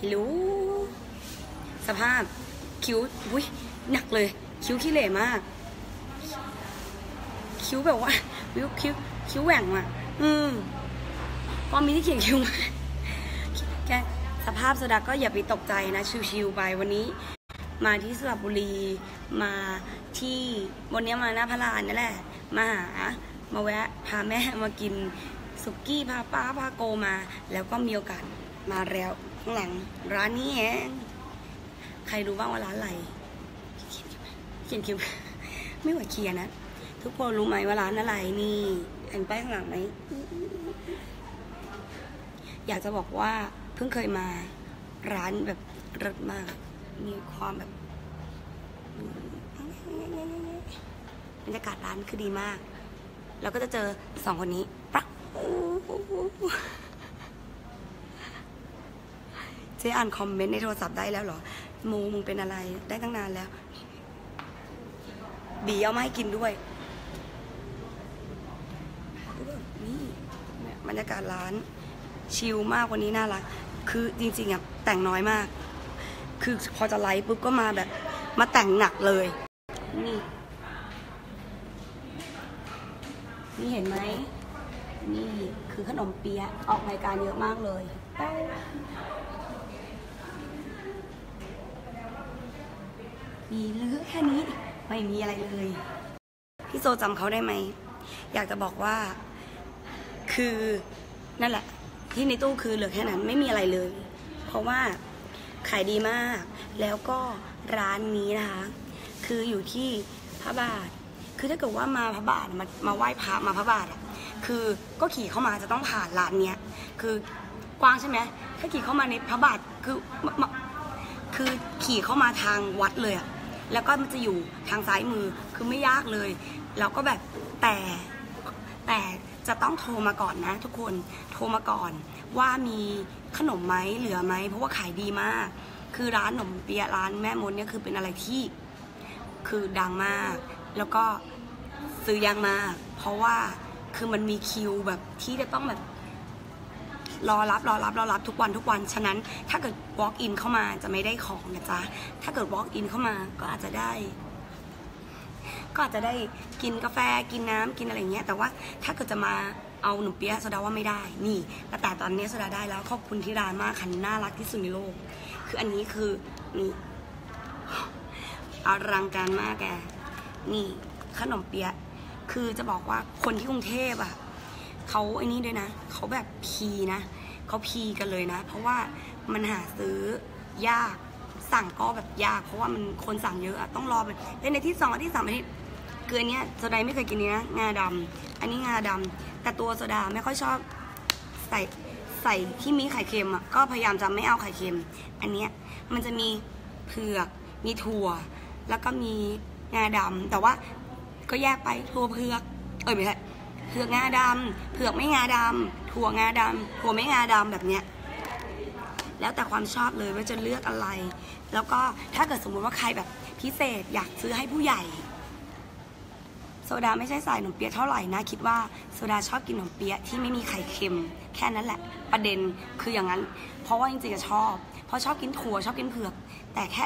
ฮัลโหลสภาพคิ้วอุ้ยหนักเลย คิ้วขี้เหร่มาก คิ้วแบบว่าคิ้วคิ้วคิ้วแหว่งอะ อืมพอมีที่เขียนคิ้วมาแกสภาพโซดาก็อย่าไปตกใจนะ ชิวๆไปวันนี้ มาที่สระบุรี มาที่วันนี้มาหน้าพระลานนั่นแหละ มาหา มาแวะ พาแม่มากินสุกี้พาป้าพาโกมา แล้วก็มีโอกาสมาแล้ว ข้างหลังร้านนี้เองใครรู้บ้างว่าร้านอะไรเขียนคิวไม่ไหวเคลียร์นะทุกคนรู้ไหมว่าร้านอะไรนี่เห็นป้ายข้างหลังไหมอยากจะบอกว่าเพิ่งเคยมาร้านแบบรสมาก มีความแบบบรรยากาศร้านคือดีมาก แล้วก็จะเจอสองคนนี้ปัก เจ๊อ่านคอมเมนต์ในโทรศัพท์ได้แล้วเหรอมูมึงเป็นอะไรได้ตั้งนานแล้วบีเอามาให้กินด้วยนี่บรรยากาศร้าน ชิลมากวันนี้น่ารักคือจริงๆอะแต่งน้อยมาก คือพอจะไลฟ์ปุ๊บก็มาแบบ มาแต่งหนักเลย นี่นี่เห็นไหมนี่คือขนมเปี๊ยะออกรายการเยอะมากเลย มีเหลือแค่นี้ ไม่มีอะไรเลย พี่โซจำเขาได้ไหม อยากจะบอกว่า คือนั่นแหละ ที่ในตู้คือเหลือแค่นั้นไม่มีอะไรเลย เพราะว่าขายดีมาก แล้วก็ร้านนี้นะคะ คืออยู่ที่พระบาท คือถ้าเกิดว่ามาพระบาทมามาไหว้พระมาพระบาทอะคือก็ขี่เข้ามาจะต้องผ่านร้านเนี้ย คือกว้างใช่ไหมถ้าขี่เข้ามาในพระบาทคือคือขี่เข้ามาทางวัดเลยอะ แล้วก็มันจะอยู่ทางซ้ายมือคือไม่ยากเลยแล้วก็แบบแต่แต่จะต้องโทรมาก่อนนะ ทุกคนโทรมาก่อน ว่ามีขนมไหมเหลือไหมเพราะว่าขายดีมาก คือร้านขนมเปี๊ยะร้านแม่มดเนี่ยคือเป็นอะไรที่คือดังมาก แล้วก็ซื้อยากมาก เพราะว่าคือมันมีคิวแบบที่จะต้องแบบ รอรับรอรับรอรับทุกวันทุกวัน ฉะนั้นถ้าเกิด walk in เข้ามาจะไม่ได้ของนะจ๊ะ ถ้าเกิด walk in เข้ามาก็อาจจะได้ ก็อาจจะได้กินกาแฟกินน้ำกินอะไรเงี้ย แต่ว่าถ้าเกิดจะมาเอาหนุ่มเปี๊ยะโซดาว่าไม่ได้ นี่แต่ตอนนี้โซดาได้แล้วขอบคุณที่ร้านมากค่ะน่ารักที่สุดในโลก คืออันนี้คือนี่อลังการมากแก นี่ขนมเปี๊ยะ คือจะบอกว่าคนที่กรุงเทพอะ เขาไอ้นี่ด้วยนะเขาแบบพีนะเขาพีกันเลยนะ เพราะว่ามันหาซื้อยากสั่งก็แบบยาก เพราะว่ามันคนสั่งเยอะอะต้องรอไปเป็นในที่สองอาที่สามอาทิตย์เกินเนี้ยโซดาไม่เคยกินนี้นะงาดำอันนี้งาดำแต่ตัวโซดาไม่ค่อยชอบใส่ใส่ที่มีไข่เค็มอะก็พยายามจะไม่เอาไข่เค็ม อันเนี้ยมันจะมีเผือกมีถั่ว แล้วก็มีงาดำแต่ว่าก็แยกไปถั่วเผือก เอ้ยไม่ใช่ เผือกงาดำเผือกไม่งาดำถั่วงาดำถั่วไม่งาดำแบบเนี้ยแล้วแต่ความชอบเลยว่าจะเลือกอะไร แล้วก็ถ้าเกิดสมมุติว่าใครแบบพิเศษอยากซื้อให้ผู้ใหญ่ โซดาไม่ใช่สายขนมเปี๊ยะเท่าไหร่นะ คิดว่าโซดาชอบกินขนมเปี๊ยะที่ไม่มีไข่เค็ม แค่นั้นแหละ ประเด็นคืออย่างนั้น เพราะว่าจริงๆจะชอบ เพราะชอบกินถั่วชอบกินเผือก แต่แค่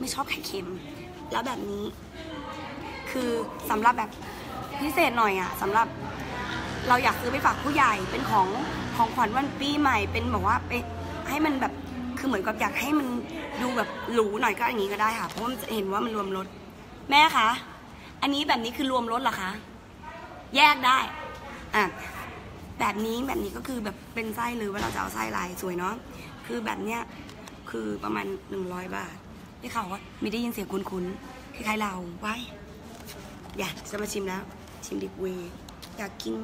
ไม่ชอบไข่เค็ม แล้วแบบนี้ คือสำหรับแบบ พิเศษหน่อยอะสำหรับเราอยากซื้อไปฝากผู้ใหญ่เป็นของของขวัญวันปีใหม่เป็นแบบว่าไปให้มันแบบคือเหมือนกับอยากให้มันดูแบบหรูหน่อยก็อย่างนี้ก็ได้ค่ะเพราะว่ามันจะเห็นว่ามันรวมรสแม่คะอันนี้แบบนี้คือรวมรสเหรอคะแยกได้อะแบบนี้แบบนี้ก็คือแบบเป็นไส้เลยว่าเราจะเอาไส้ลายสวยเนาะคือแบบเนี้ยคือประมาณหนึ่งร้อยบาทได้ข่าวว่ามีได้ยินเสียงคุ้นๆคล้ายๆเราไว้ อยากจะมาชิมแล้ว ชิมดิบเวย์อยากกิน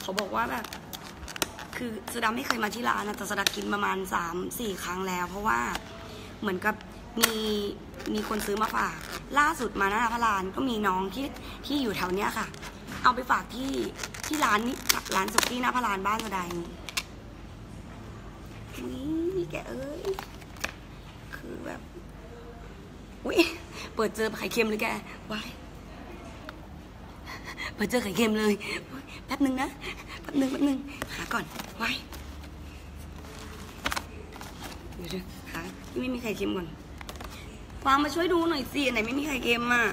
เขาบอกว่าแบบคือสดาไม่เคยมาที่ร้านนะแต่สดากินประมาณสามสี่ครั้งแล้ว เพราะว่าเหมือนกับมีมีคนซื้อมาฝาก ล่าสุดมาหน้าพระลานก็มีน้องที่ที่อยู่แถวเนี้ยค่ะ เอาไปฝากที่ที่ร้านนี้ร้านสุกี้หน้าพระลานบ้านสดานี่นี่แกเอ้ยคือแบบอุ้ยเปิดเจอไข่เค็มเลยแกวาย เปิดเจอไข่เค็มเลยแป๊บนึงนะแป๊บนึงแป๊บนึงหาก่อนวายเดี๋ยวๆค่ะที่ไม่มีไข่เค็มก่อนฟางมาช่วยดูหน่อยสิอันไหนไม่มีไข่เค็มอะ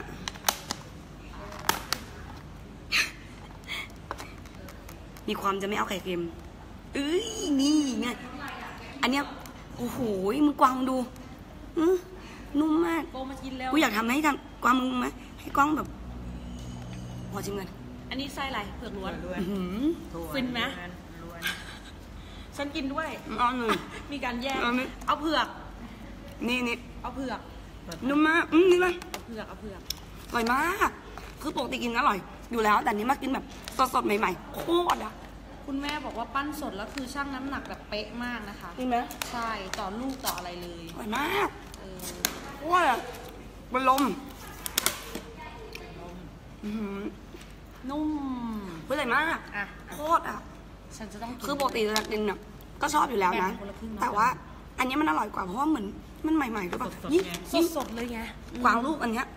มีความจะไม่เอาไข่เค็มเอ้ยนี่ไงอันเนี้ยโอ้โหมึงกวางดูอื้อนุ่มมากโบมากินแล้วกูอยากทำให้ทำกวางมึงไหมให้กล้องแบบพ อชิมกันอันนี้ไส้อะไรเผือกล้วนอื้อหือฟินไหมฉันกินด้วย เอาหนึ่ง มีการแยกเอาไหม เอาเผือก นี่นี่เอาเผือกนุ่มมากอืมนี่เลยเอาเผือกเอาเผือกอร่อยมาก คือปกติกินอร่อย อยู่แล้ว แต่อันนี้มากินแบบสดๆใหม่ๆ โคตรอะคุณแม่บอกว่าปั้นสดแล้วคือช่างน้ำหนักแบบเป๊ะมากนะคะ จริงไหมใช่ต่อลูกต่ออะไรเลยอร่อยมากเออโคตรอะเป็นลมอื้อหือ นุ่มอร่อยมากอะโคตรอะฉันจะต้องกินคือปกติเรากินเนี่ยก็ชอบอยู่แล้วนะแบ่งคนละครึ่งเนอะแต่ว่าอันนี้มันอร่อยกว่าเพราะว่าเหมือนมันใหม่ๆด้วยป่ะสดๆยิ่งไงยิ่งสดๆเลยไงกวางลูกอันเนี้ย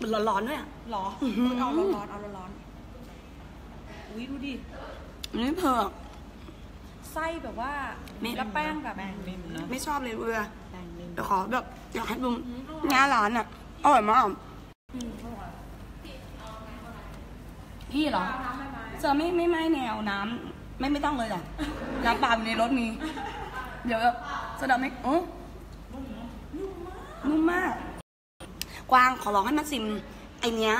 มันร้อนๆด้วยอะหรออื้อหือเอาร้อนๆเอาร้อนๆอุ้ยดูดิอันนี้เผือกไส้แบบว่าไม่แล้วแป้งแบบแป้งนิ่มเนอะไม่ชอบเลยเบื่อแป้งนิ่มเดี๋ยวขอแบบอยากให้ดูอืมอร่อยงานร้านอะอร่อยมากอืมอร่อย พี่เหรอจะไม่ไม่ไม่แนวน้ำไม่ไม่ต้องเลยเหรอน้ำเปล่าอยู่ในรถมี เดี๋ยวสะดับไม่เออนุ่มมาก กวางขอลองให้มาซิม ไอเนี้ย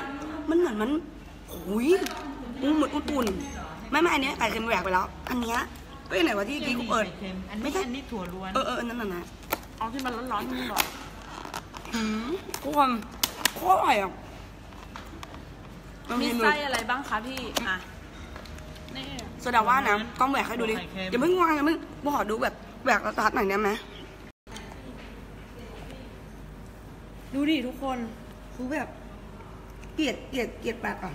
มันเหมือนมันหุยมันเหมือนอุ่นๆไม่ไม่อันเนี้ยไก่เค็มแหวกไปแล้ว อันเนี้ยก็ยังไหนวะที่กี้กูเปิดเค็มอันไม่นี้ใช่อันนี้ถั่วล้วนเออเอออันนั้นน่ะนะเอาที่มันร้อนๆนี่หรอหืมทุกคนโคตรอร่อยอะลอง มีชิดูไส้อะไรบ้างคะพี่อะนี่โซดาว่านะกล้องแหวกให้ดูดิอย่าเพิ่งวางอย่าเพิ่งกูขอดูแบบแหวกกระตัดหน่อยได้ไหมดูดิทุกคนคือแบบเกลียดเกลียดเกลียดแปลกอะ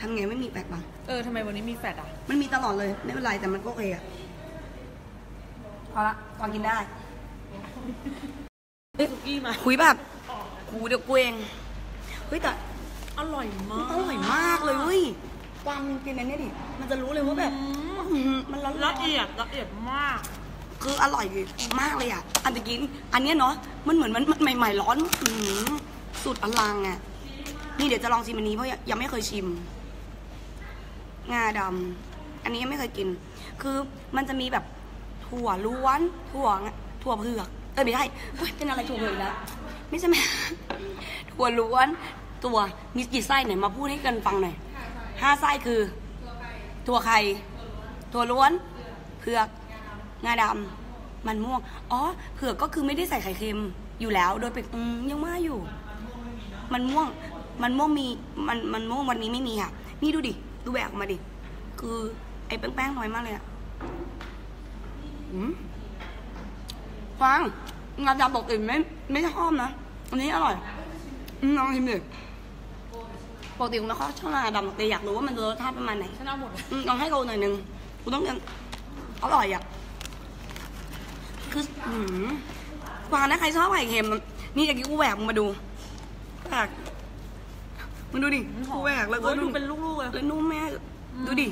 ทำไงไม่มีแปลกบ้างเออทำไมวันนี้มีแฟดอะ มันมีตลอดเลยไม่เป็นไรแต่มันก็โอเคอะพอละตอนกินได้สุกี้มาคุยแบบกูเดี๋ยวกูเองเฮ้ยแต่ อร่อยมากอร่อยมากเลยเว้ยกวางมึงกินอันนี้ดิ มันจะรู้เลยว่าแบบอืมอื้อหือมันร้อนๆละเอียดละเอียดมาก คืออร่อยมากเลยอะ อันตะกี้อันเนี้ยเนาะ มันเหมือนมันมันใหม่ ๆ ร้อนอือหือสุดอลังอะ นี่เดี๋ยวจะลองชิมอันนี้เพราะยังยังไม่เคยชิม งาดำ อันนี้ยังไม่เคยกิน คือมันจะมีแบบถั่วล้วน ถั่วงะถั่วเผือก เออไม่ใช่เฮ้ยเป็นอะไรถั่วเผือกนะไม่ใช่ไหมถั่วล้วน ตัวมีกี่ไส้ไหนมาพูดให้กันฟังหน่อยห้าไส้คือถั่วไข่ถั่วล้วนเผือกงาดำมันม่วงอ๋อเผือกก็คือไม่ได้ใส่ไข่เค็มอยู่แล้ว โดยเป็นอืมยังว่าอยู่ มันม่วง มันม่วงมีมันมันม่วงวันนี้ไม่มีค่ะ นี่ดูดิดูแบกออกมาดิ คือไอ้แป้งๆน้อยมากเลยอะอืมฟังงาดำบอกอื่นไม่ไม่ชอบนะอันนี้อร่อยอืมลองชิมดิ ปกติผมไม่ค่อยชอบงาดำแต่อยากรู้ว่ามันจะรสชาติประมาณไหนฉันเอาหมดเลยอืมลองให้กูหน่อยหนึงกูต้องยังอร่อยอะคืออืมวางนะใครชอบไข่เค็มนี่จะกี้กูแหวกมึงมาดูแหวกมึงดูดิกูแหวกแล้วก็โอ้ยดูดูเป็นลูกๆเลยแล้วนุ่มแม่ดูดิ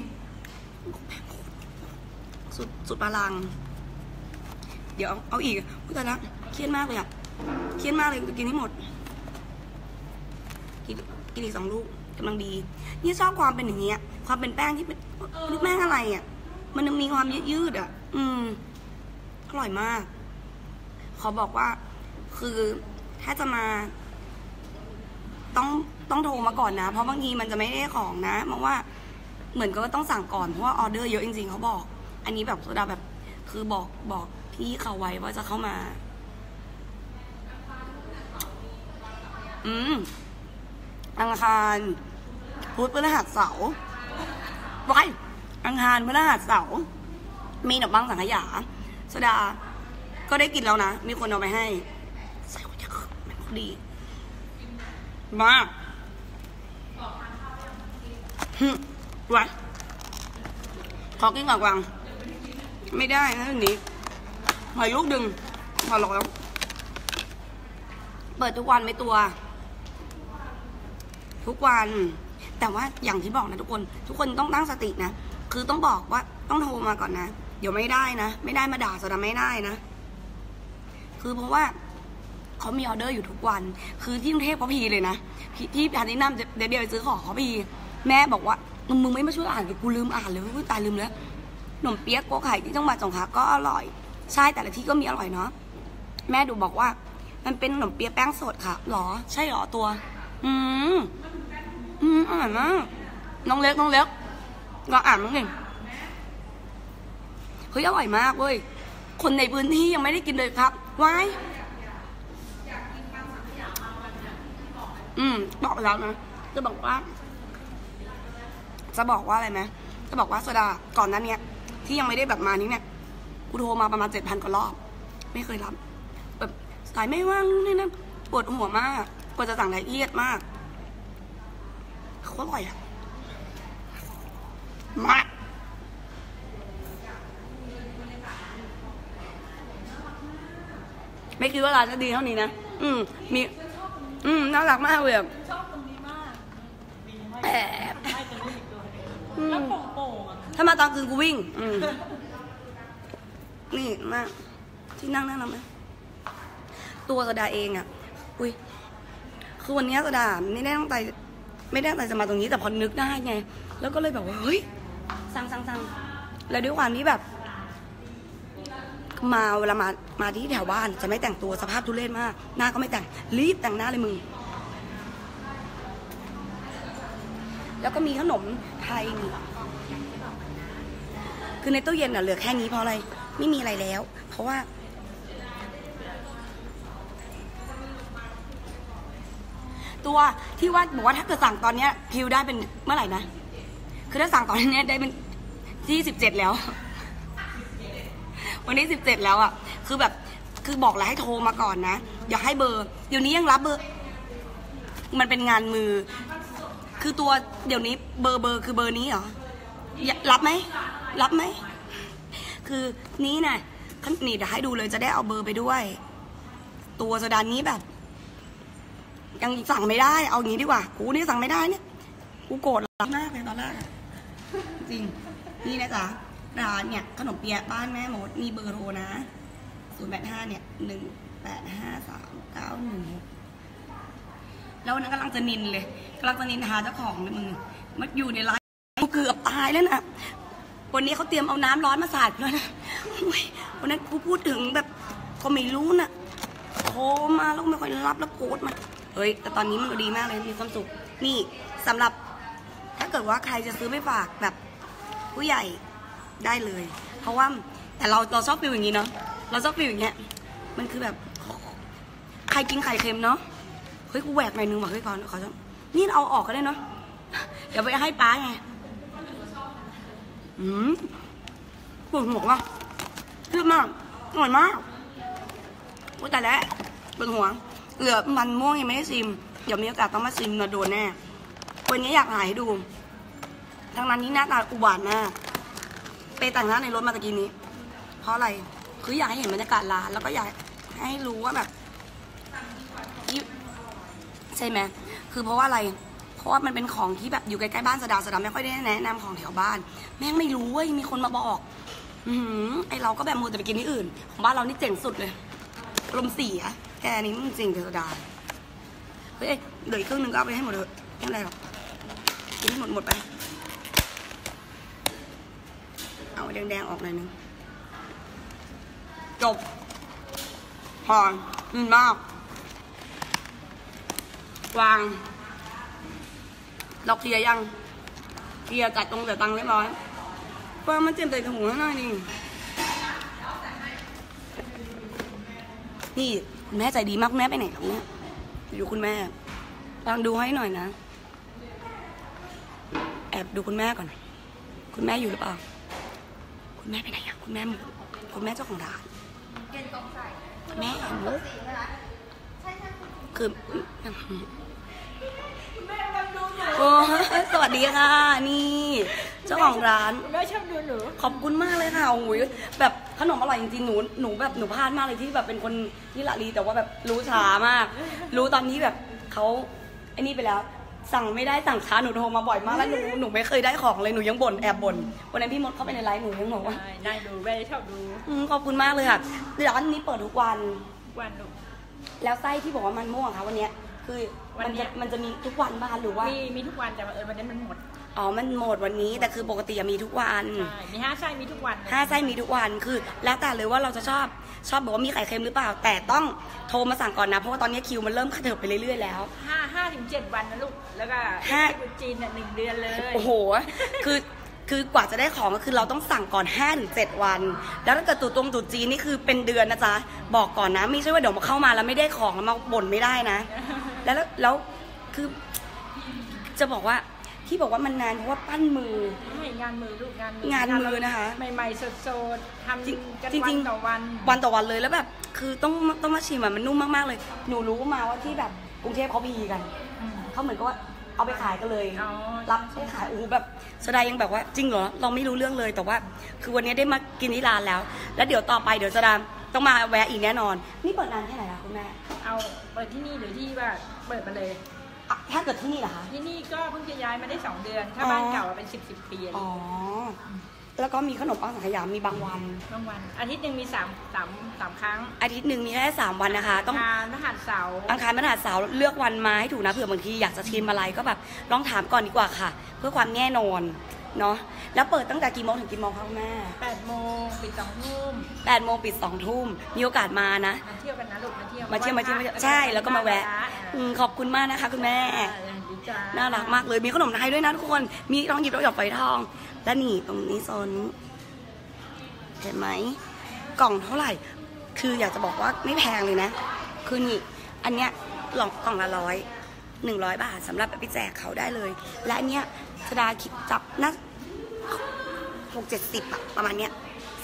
สุดสุดพลัง เดี๋ยวเอาเอาอีกพูดแต่ละเครียดมากเลยอะเครียดมากเลยจะกินให้หมด กินอีกสองลูกกำลังดี นี่ชอบความเป็นอย่างเงี้ย ความเป็นแป้งที่เป็นนี่แป้งอะไรอะ มันยังมีความยืดยืดอะ อืมอร่อยมาก ขอบอกว่า คือถ้าจะมา ต้องต้องโทรมาก่อนนะ เพราะบางทีมันจะไม่ได้ของนะเพราะว่าเหมือนก็ต้องสั่งก่อนเพราะว่าออเดอร์เยอะจริงๆเขาบอก อันนี้แบบโซดาแบบ คือบอกบอกพี่เขาไว้ว่าจะเข้ามา อืม อังคารพุธพฤหัสเสาร์ไว้อังคารพฤหัสเสาร์มีหนมบังสังขยาโซดา ก็ได้กินแล้วนะ มีคนเอาไปให้ใส่หัวยักษ์มันดี มากหึไว้ขอกินก่อนกวาง ไม่ได้นะนี้หอยลูกดึงพอหรอกแล้ว เปิดทุกวันไม่ตัว ทุกวัน แต่ว่าอย่างที่บอกนะทุกคน ทุกคนต้องตั้งสตินะ คือต้องบอกว่าต้องโทรมาก่อนนะ เดี๋ยวไม่ได้นะ ไม่ได้มาด่าสดาไม่ได้นะ คือเพราะว่าเขามีออเดอร์อยู่ทุกวัน คือที่กรุงเทพเขาพีเลยนะพี่ที่พานินัมเดี๋ยวเดี๋ยวไปซื้อของเขาพีแม่บอกว่ามึงไม่มาช่วยอ่านกูลืมอ่านเลยกูตายลืมแล้วขนมเปี๊ยกโกไข่ที่จังหวัดสงขลาก็อร่อย ใช่แต่ละที่ก็มีอร่อยเนาะแม่ดูบอกว่า มันเป็นขนมเปี๊ยะแป้งสดค่ะหรอ ใช่หรอตัว อืมอืมอร่อยมากน้องเล็กน้องเล็กเราอ่านมั้งหนึ่งเฮ้ยอร่อยมากเว้ยคนในพื้นที่ยังไม่ได้กินเลยครับว้ายอืมบอกไปแล้วนะจะบอกว่า จะบอกว่าอะไรไหมจะบอกว่าโซดาก่อนนั้นเนี้ยที่ยังไม่ได้แบบมานี้เนี่ยกูโทรมาประมาณเจ็ดพันกว่ารอบ ไม่เคยรับ แบบสายไม่ว่างนี่นะปวดหัวมาก กว่าจะสั่งละเอียดมากเขาอร่อยอะมากไม่คิดว่าร้านจะดีเท่านี้นะ อืม มี อืม น่ารักมากเลยอะชอบตรงนี้มากแอบให้ตรงนี้อีกตัวอืมแล้วโป่งๆอะถ้ามาตอนคืนกูวิ่ง อืม นี่มาที่นั่งนั่งนำไหมตัวสดาเองอะอุ้ย คือวันนี้สดาไม่ได้ตั้งใจไม่ได้ตั้งใจจะมาตรงนี้แต่พอนึกได้ไง แล้วก็เลยแบบว่าเฮ้ยสั่งสั่งสั่งแล้วด้วยความที่แบบ มาเวลามามาที่แถวบ้าน จะไม่แต่งตัวสภาพทุเรศมากหน้าก็ไม่แต่งรีบแต่งหน้าเลยมึงแล้วก็มีขนมไทยคือในตู้เย็นอะเหลือแค่นี้เพราะอะไร ไม่มีอะไรแล้ว เพราะว่า ตัวที่ว่าบอกว่าถ้าเกิดสั่งตอนเนี้ยพิวได้เป็นเมื่อไหร่นะ คือถ้าสั่งตอนเนี้ยได้เป็นที่สิบเจ็ดแล้ว วันนี้สิบเจ็ดแล้วอะ คือแบบคือบอกแล้วให้โทรมาก่อนนะ อย่าให้เบอร์ เดี๋ยวนี้ยังรับเบอร์ มันเป็นงานมือ คือตัวเดี๋ยวนี้เบอร์เบอร์คือเบอร์นี้เหรอ รับไหม รับไหม คือนี้นะขั้นนี่เดี๋ยวให้ดูเลยจะได้เอาเบอร์ไปด้วย ตัวโซดานี้แบบ ยังสั่งไม่ได้ เอางี้ดีกว่ากูนี่สั่งไม่ได้เนี่ยกูโกรธมากเลยตอนแรกจริงนี่นะจ๊ะร้านเนี่ยขนมเปี๊ยะบ้านแม่มดมีเบอร์โทรนะศูนย์แปดห้าเนี่ยหนึ่งแปดห้าสามเก้าหนึ่งแล้ววันนั้นกำลังจะนินเลยกำลังจะนินหาเจ้าของเลยมึงมันอยู่ในร้านกูเกือบตายแล้วนะวันนี้เขาเตรียมเอาน้ำร้อนมาสาดด้วยนะวันนั้นกูพูดถึงแบบก็ไม่รู้นะโทรมาแล้วไม่ค่อยรับแล้วโกรธมา เฮ้ย แต่ตอนนี้มันดีมากเลยมีความสุข นี่สำหรับถ้าเกิดว่าใครจะซื้อไปฝากแบบผู้ใหญ่ได้เลย เพราะว่าแต่เราเราชอบฟิลอย่างนี้เนาะเราชอบฟิลอย่างเงี้ยมันคือแบบใครกินไข่เค็มเนาะเฮ้ยกูแหวกหน่อยนึงว่ะเฮ้ยก่อนขอชอบนี่เอาออกก็ได้เนาะเดี๋ยวไปให้ป้าไงอืมปวดหัวว่ะเยอะมากอร่อยมากว่าแต่แล้วปวดหัว เหลือมันม่วงยังไม่ได้ชิม เดี๋ยวมีโอกาสต้องมาชิมนะโดนแน่ วันนี้อยากถ่ายให้ดู ทั้งนั้นนี่หน้าตาอุบาทมากไปแต่งหน้าในรถมาตะกี้นี้ เพราะอะไร คืออยากให้เห็นบรรยากาศร้าน แล้วก็อยากให้รู้ว่าแบบใช่ไหมคือเพราะว่าอะไร เพราะว่ามันเป็นของที่แบบอยู่ใกล้ๆบ้านสะดาสะดาไม่ค่อยได้แนะนำของแถวบ้าน แม่งไม่รู้เว้ย มีคนมาบอก อือไอเราก็แบบมัวแต่ไปกินที่อื่น ของบ้านเรานี่เจ๋งสุดเลยลมเสีย แกนี้มันจริงเธอดาเฮ้ยเหลืออีกครึ่งหนึงก็เอาไปให้หมดเลยไม่เป็นไรหรอกกิ นให้หมดหมดไปเอาแดงๆออกหน่อยนึงจบพออืมมากวางเราเคลียร์ยังเคลียร์จัดตรงแต่ตังค์เรียบร้อยเพิ่มมันเจ็บใส่ถุงให้หน่อยนี่นี่คุณแม่ใจดีมากคุณแม่ไปไหนครับเนี่ยอยู่คุณแม่ลองดูให้หน่อยนะ แอบดูคุณแม่ก่อน คุณแม่อยู่หรือเปล่า คุณแม่ไปไหนอะคุณแม่หมดคุณแม่เจ้าของร้านคุณแม่หมูคือโอ้สวัสดีค่ะ นี่ เจ้าของร้านแม่ชอบดูหนูขอบคุณมากเลยค่ะโอ้ยแบบ ขนมอร่อยจริงๆ หนู หนูแบบหนูพลาดมากเลยที่แบบเป็นคนที่ละลีแต่ว่าแบบรู้ช้ามาก รู้ตอนที่แบบเขาไอ้นี่ไปแล้ว สั่งไม่ได้สั่งช้าหนูโทรมาบ่อยมากแล้วหนูหนูไม่เคยได้ของเลยหนูยังบ่นแอบบ่นวันนั้นพี่มดเข้าไปในไลฟ์หนูยังบอกว่าได้ดูแม่ชอบดูอืมขอบคุณมากเลยค่ะร้านนี้เปิดทุกวันทุกวันลูกแล้วไส้ที่บอกว่ามันม่วงค่ะวันเนี้ยคือวัมันนเนี้จะยมันจะมีทุกวันบ้านหรือว่ามีมีทุกวันแต่ว่าเออวันนี้มันหมด อ๋อ มันหมดวันนี้แต่คือปกติอะมีทุกวันใช่มีห้าไส้มีทุกวันห้าไส้มีทุกวันคือ แล้วแต่เลยว่าเราจะชอบชอบบอกว่ามีไข่เค็มหรือเปล่า แต่ต้องโทรมาสั่งก่อนนะเพราะว่าตอนนี้คิวมันเริ่มกระเถิบไปเรื่อยๆแล้วห้าห้าถึงเจ็ดวันนะลูกแล้วก็ห้าที่จีนเนี่ยหนึ่งเดือนเลยโอ้โห คือคือกว่าจะได้ของก็คือเราต้องสั่งก่อน5ถึง7วัน แล้วถ้าเกิดตู่ตรงตู่จีนนี่คือเป็นเดือนนะจ๊ะ บอกก่อนนะ ไม่ใช่ว่าเดี๋ยวมาเข้ามาแล้วไม่ได้ของแล้วมาบ่นไม่ได้นะ แล้วแล้วแล้วคือจะบอกว่า ที่บอกว่ามันนานเพราะว่าปั้นมือ ใช่งานมือลูกงานมืงานมือนะคะ ใหม่ๆสดๆทำจริงกันจริวังนๆต่อวันวันต่อวันเลยแล้วแบบ คือต้องต้องมาชิมอะมันนุ่มมากๆเลย หนูรู้มาว่าที่แบบกรุงเทพเขาพีกันอืมเขาเหมือนกับว่าเอาไปขายกันเลยอ๋อรับไปขายโอ้โหแบบสดายังแบบว่าจริงเหรอเราไม่รู้เรื่องเลยแต่ว่า คือวันนี้ได้มากินที่ร้านแล้ว แล้วเดี๋ยวต่อไปเดี๋ยวสดาต้องมาแวะอีกแน่นอน นี่เปิดนานแค่ไหนคะคุณแม่เอาเปิดที่นี่หรือที่ว่าเปิดมาเลยอะ ถ้าเกิดที่นี่เหรอคะที่นี่ก็เพิ่งจะย้ายมาได้สองเดือน ถ้าอ๋อบ้านเก่าอะเป็นสิบสิบปีอะอ๋อ แล้วก็มีขนมปังสังขยามีบางวันบางวัน อาทิตย์หนึ่งมีสามสามสามครั้ง อาทิตย์หนึ่งมีแค่สามวันนะคะ ต้องงานพฤหัสเสาร์อังคารพฤหัสเสาร์เลือกวันมาให้ถูกนะเผื่อบางทีอยากจะชิมอะไรก็แบบลองถามก่อนดีกว่าค่ะ เพื่อความแน่นอน เนาะแล้วเปิดตั้งแต่กี่โมงถึงกี่โมงคะคุณแม่แปดโมงปิดสองทุ่มแปดโมงปิดสองทุ่มมีโอกาสมานะมาเที่ยวกันนะลูกมาเที่ยวมาเที่ยวมาเที่ยวมาเที่ยวใช่แล้วก็มาแวะอืมขอบคุณมากนะคะ คุณแม่ดีจ้าน่ารักมากเลยมีขนมไทยด้วยนะทุกคน มีทองหยิบทองหยอดฝอยทอง และนี่ตรงนี้โซนนี้เห็นไหมกล่องเท่าไหร่ คืออยากจะบอกว่าไม่แพงเลยนะ คือนี่อันเนี้ยกล่องกล่องละร้อย หนึ่งร้อยบาทสำหรับไปแจกเขาได้เลย และอันเนี้ยชดาคิดจับนะหกเจ็ดสิบอะประมาณเนี้ย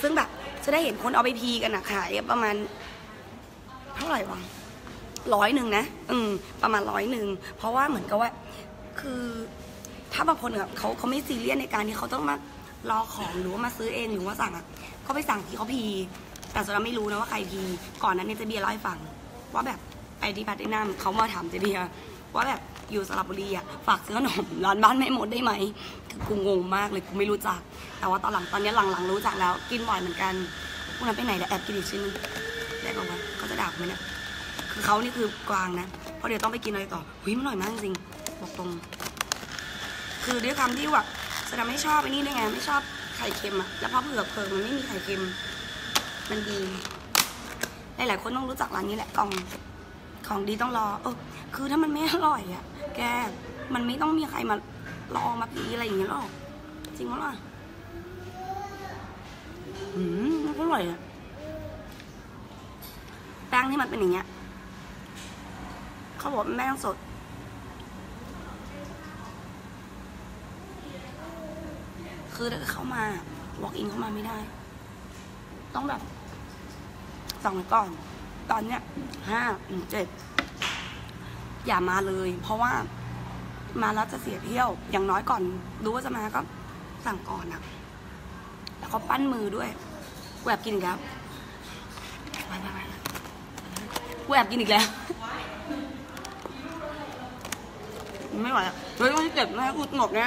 ซึ่งแบบจะได้เห็นคนเอาไปพีกันอะขายประมาณ เท่าไหร่วะร้อยหนึ่งนะ อืม ประมาณร้อยหนึ่ง เพราะว่าเหมือนกับว่า คือถ้าบางคนอะเขาเขาไม่ซีเรียสในการที่เขาต้องมารอของหรือว่ามาซื้อเองหรือว่าสั่งอะเขาไปสั่งที่เขาพี แต่เราไม่รู้นะว่าใครพี ก่อนนั้นเนี่ยเจเบียร์เล่าให้ฟังว่าแบบไปที่ปาร์ตี้นัมเขามาถามเจเบียร์ ว่าแบบอยู่สระบุรีอะฝากซื้อขนมร้านบ้านไม่หมดได้ไหมคือกูงงมากเลยกูไม่รู้จัก แต่ว่าตอนหลังตอนนี้หลังๆรู้จักแล้ว กินบ่อยเหมือนกันพวกนั้นไปไหนเดี๋ยวแอบกินอีกชิ้นนึงได้ป่าวะเขาจะด่ากูไหมเนี่ยคือเขานี่คือกวางนะเพราะเดี๋ยวต้องไปกินอะไรต่อหุยมันอร่อยมากจริงบอกตรง คือด้วยคำที่ว่าแสดงไม่ชอบไอ้นี่ด้วยไงไม่ชอบไข่เค็มอะแล้วพอเผือกเผือกมันไม่มีไข่เค็ม มันดีหลายๆคนต้องรู้จักร้านนี้แหละกอง ของดีต้องรอ เออ คือถ้ามันไม่อร่อยอะแก มันไม่ต้องมีใครมารอมาพีอะไรอย่างเงี้ยหรอก จริงไหมล่ะอืมมันอร่อยอะแป้งที่มันเป็นอย่างเงี้ยเขาบอกแป้งสด คือถ้าเข้ามา walk in เข้ามาไม่ได้ ต้องแบบสั่งไว้ก่อน ตอนเนี้ยห้าถึงเจ็ดอย่ามาเลย เพราะว่ามาแล้วจะเสียเที่ยว อย่างน้อยก่อนรู้ว่าจะมาก็สั่งก่อนอะแล้วเขาปั้นมือด้วยแหวบกินอีกแล้วไปไปไปแหวบกินอีกแล้วไม่ไหวอะเฮ้ยต้องเจ็บแน่อุดหนวกแน่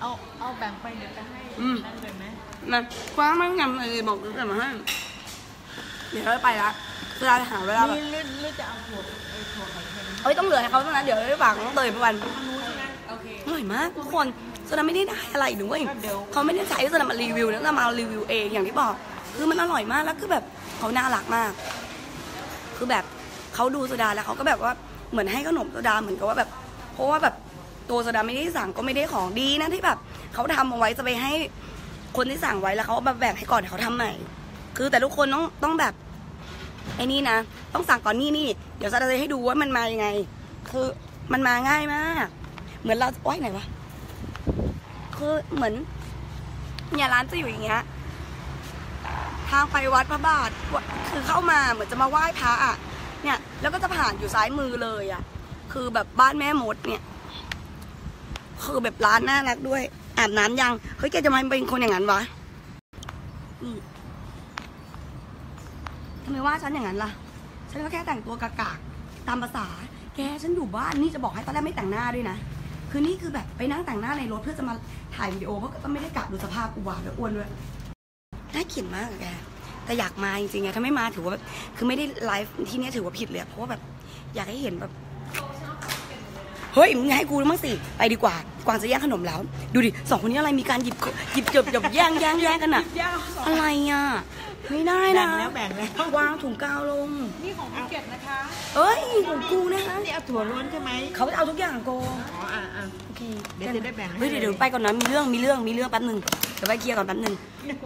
เอาเอาแบ่งไปเดี๋ยวจะให้อืมนั่นเลยไหมนะคว้าไม่ยำอะไรบอกเกิดมาให้เดี๋ยวเราไปละ เวลาหาเวลาแบบนี่ลื่นลื่นจะเอาถั่วไอ้ถั่วไข่เค็มเอ้ยต้องเหลือให้เขาเท่านั้นเดี๋ยวได้ฝากน้องเตยประวันทางนู้นใช่ไหมโอเคอร่อยมากทุกคนสนาไม่ได้ได้อะไรหนูเว้ยก็เดี๋ยวเขาไม่ได้ใช้สนามารีวิวนะสนามารีวิวเองอย่างที่บอก คือมันอร่อยมากแล้วคือแบบเขาน่ารักมาก คือแบบเขาดูโซดาแล้วเขาก็แบบว่าเหมือนให้ขนมโซดาเหมือนกับว่าแบบ เพราะว่าแบบตัวโซดาไม่ได้สั่งก็ไม่ได้ของดีนะที่แบบเขาทำเอาไว้จะไปให้คนที่สั่งไว้แล้วเขาเอามาแบ่งให้ก่อนเดี๋ยวเขาทำใหม่ คือแต่ทุกคนต้องต้องแบบ ไอ้นี่นะ ต้องสั่งก่อนนี่นี่ เดี๋ยวจะจะให้ดูว่ามันมายังไง คือมันมาง่ายมาก เหมือนเราโอ้ยไหนวะ คือเหมือนเนี่ยร้านจะอยู่อย่างเงี้ย ทางไปวัดพระบาท คือเข้ามาเหมือนจะมาไหว้พระอะ เนี่ย แล้วก็จะผ่านอยู่ซ้ายมือเลยอะ คือแบบบ้านแม่มดเนี่ย คือแบบร้านน่ารักด้วยอาบน้ำยัง เฮ้ยแกจะมาเป็นคนอย่างนั้นวะ อืมำไมว่าฉันอย่างนั้นล่ะ ฉันก็แค่แต่งตัวกากๆตามภาษา แกฉันอยู่บ้านนี่จะบอกให้ตอนแรกไม่แต่งหน้าด้วยนะ คือนี่คือแบบไปนั่งแต่งหน้าในรถเพื่อจะมาถ่ายวิดีโอเพราะก็ไม่ได้กะดูสภาพอุบาทและอ้วนด้วยน่าเขียนมากแก แต่อยากมาจริงๆไงถ้าไม่มาถือว่าแบบคือไม่ได้ไลฟ์ที่นี่ถือว่าผิดเลยเพราะว่าแบบอยากให้เห็นแบบ เฮ้ยมึงให้กูแล้วมั้งสิไปดีกว่ากวางจะแย่งขนมแล้ว ดูดิสองคนนี้อะไรมีการหยิบหยิบเกือบหยิบแย่งแย่งแย่งกันอะยาวสองอะไรอะไม่ได้แบ่นะงแล้วแบ่งแล้ววางถุงกาวลงนี่ของภูเก็ตนะคะ เอ้ยของกูนะคะนี่เอาถั่วล้วนใช่ไหมเขาจะเอาทุกอย่างโกงอ๋ออะอะโอเคเดี๋ยวจะได้แบ่งให้เฮ้ยเดี๋ยวเดี๋ยวไปก่อนนะมีเรื่องมีเรื่องมีเรื่องแป๊บหนึ่งเดี๋ยวไปเคลียร์ก่อนแป๊บหนึ่ง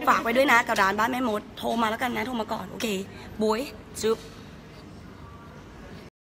ฝากไว้ด้วยนะกับร้านบ้านแม่มดโทรมาแล้วกันนะโทรมาก่อนโอเคบุ้ยจุ๊บ